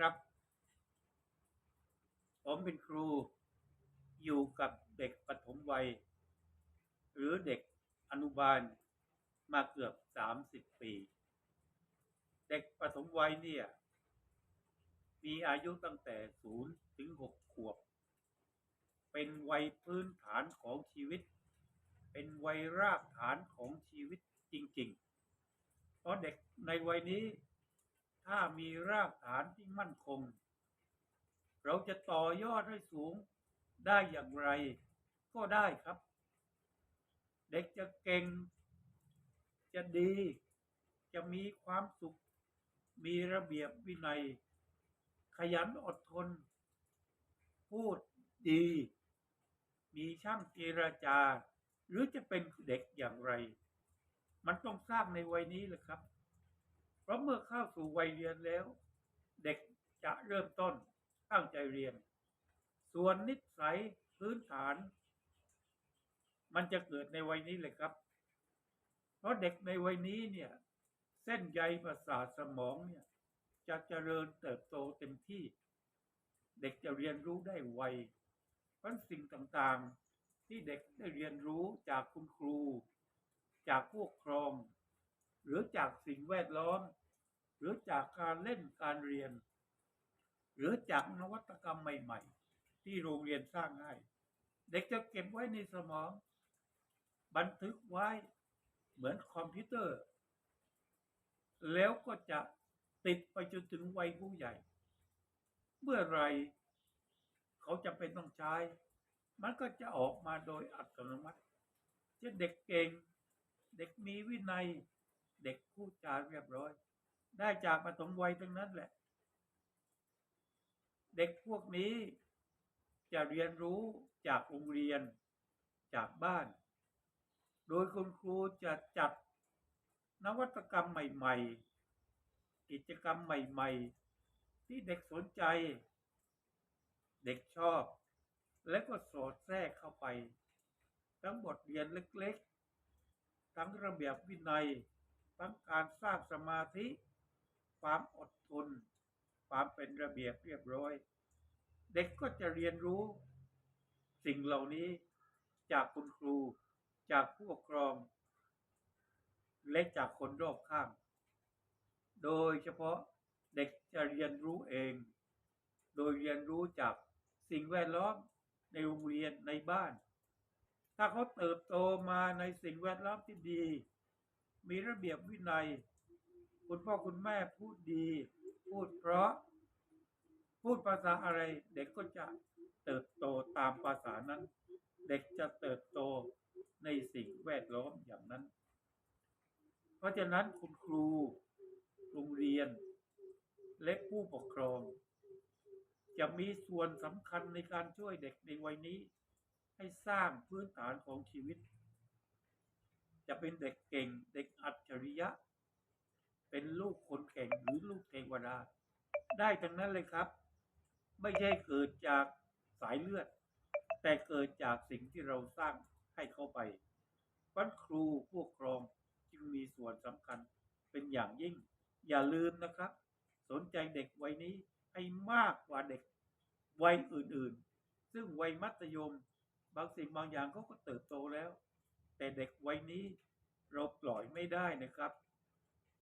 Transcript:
ครับ ผมเป็นครูอยู่กับเด็กปฐมวัย หรือเด็กอนุบาลมาเกือบสามสิบปี เด็กปฐมวัยเนี่ย มีอายุตั้งแต่ศูนย์ถึงหกขวบ เป็นวัยพื้นฐานของชีวิต เป็นวัยรากฐานของชีวิตจริง ๆ เพราะเด็กในวัยนี้ ถ้ามีรากฐานที่มั่นคง เราจะต่อยอดให้สูงได้อย่างไรก็ได้ครับ เด็กจะเก่ง จะดี จะมีความสุข มีระเบียบวินัย ขยันอดทน พูดดี มีช่างเจรจา หรือจะเป็นเด็กอย่างไร มันต้องสร้างในวัยนี้แหละครับ ราะเมื่อเข้าสู่วัยเรียนแล้ว เด็กจะเริ่มต้นตั้งใจเรียน ส่วนนิสัยพื้นฐาน มันจะเกิดในวัยนี้เลยครับ เพราะเด็กในวัยนี้เนี่ย เส้นใยประสาทสมองเนี่ยจะเจริญเติบโตเต็มที่ เด็กจะเรียนรู้ได้ไวเพราะสิ่งต่างๆที่เด็กได้เรียนรู้จากคุณครู จากผู้ปกครอง หรือจากสิ่งแวดล้อม หรือจากการเล่นการเรียน หรือจากนวัตกรรมใหม่ ๆ ที่โรงเรียนสร้างให้ เด็กจะเก็บไว้ในสมอง บันทึกไว้เหมือนคอมพิวเตอร์ แล้วก็จะติดไปจนถึงวัยผู้ใหญ่ เมื่อไรเขาจะเป็นต้องใช้ มันก็จะออกมาโดยอัตโนมัติเช่นเด็กเก่ง เด็กมีวินัย เด็กพูดจาเรียบร้อย ได้จากปฐมวัยทั้งนั้นแหละ เด็กพวกนี้จะเรียนรู้จากโรงเรียนจากบ้าน โดยคุณครูจะจัดนวัตกรรมใหม่ ๆ กิจกรรมใหม่ ๆ ที่เด็กสนใจ เด็กชอบ และก็สอดแทรกเข้าไป ทั้งบทเรียนเล็กๆ ทั้งระเบียบวินัย ทั้งการสร้างสมาธิ ความอดทน ความเป็นระเบียบเรียบร้อย เด็กก็จะเรียนรู้สิ่งเหล่านี้จากคุณครู จากผู้ปกครอง และจากคนรอบข้าง โดยเฉพาะเด็กจะเรียนรู้เอง โดยเรียนรู้จากสิ่งแวดล้อมในโรงเรียนในบ้าน ถ้าเขาเติบโตมาในสิ่งแวดล้อมที่ดี มีระเบียบวินัย คุณพ่อคุณแม่พูดดี พูดเพราะ พูดภาษาอะไร เด็กก็จะเติบโตตามภาษานั้น เด็กจะเติบโตในสิ่งแวดล้อมอย่างนั้น เพราะฉะนั้นคุณครู โรงเรียน และผู้ปกครอง จะมีส่วนสำคัญในการช่วยเด็กในวัยนี้ ให้สร้างพื้นฐานของชีวิต จะเป็นเด็กเก่ง เด็กอัจฉริยะ เป็นลูกคนเก่งหรือลูกเทวดา ได้ทั้งนั้นเลยครับ ไม่ใช่เกิดจากสายเลือด แต่เกิดจากสิ่งที่เราสร้างให้เข้าไปวันครูผู้ปกครองจึงมีส่วนสำคัญเป็นอย่างยิ่ง อย่าลืมนะครับ สนใจเด็กวัยนี้ให้มากกว่าเด็กวัยอื่นๆ ซึ่งวัยมัธยม บางสิ่งบางอย่างเขาก็เติบโตแล้ว แต่เด็กวัยนี้เราปล่อยไม่ได้นะครับ